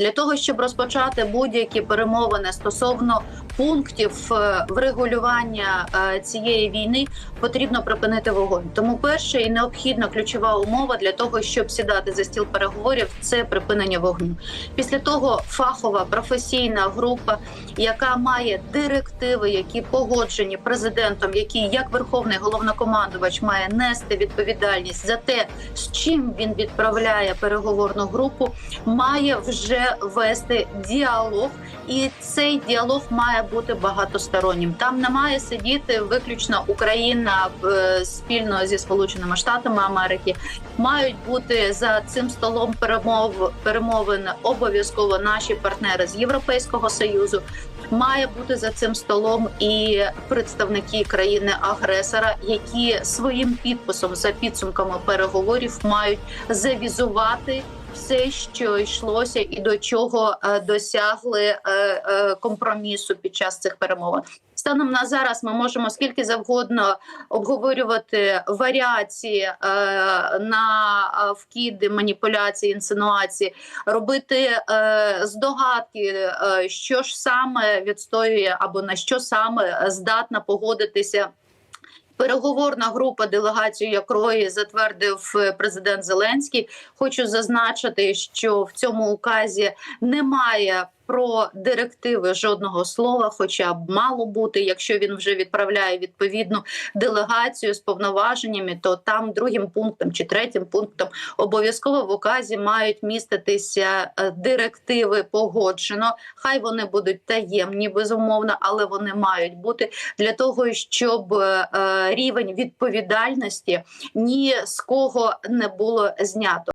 Для того щоб розпочати будь-які перемовини стосовно пунктів е, врегулювання е, цієї війни, потрібно припинити вогонь. Тому перша і необхідна ключова умова для того, щоб сідати за стіл переговорів, це припинення вогню. Після того фахова професійна група, яка має директиви, які погоджені президентом, який як верховний головнокомандувач має нести відповідальність за те, з чим він відправляє переговорну групу, має вже вести діалог, і цей діалог має бути багатостороннім. Там не має сидіти виключно Україна е, спільно зі Сполученими Штатами Америки. Мають бути за цим столом перемов перемовин обов'язково наші партнери з Європейського союзу. Має бути за цим столом і представники країни-агресора, які своїм підписом за підсумками переговорів мають завізувати все, що йшлося, і до чого е, досягли е, е, компромісу під час цих перемовин. Станом на зараз ми можемо скільки завгодно обговорювати варіації е, на вкиди, маніпуляції, інсинуації, робити е, здогадки, е, що ж саме відстоює або на що саме здатна погодитися. Переговорна група, делегацію якої затвердив е, президент Зеленський. Хочу зазначити, що в цьому указі немає про директиви жодного слова, хоча б мало бути, якщо він вже відправляє відповідну делегацію з повноваженнями, то там другим пунктом чи третім пунктом обов'язково в указі мають міститися е, директиви погоджено. Хай вони будуть таємні, безумовно, але вони мають бути для того, щоб е, рівень відповідальності ні з кого не було знято.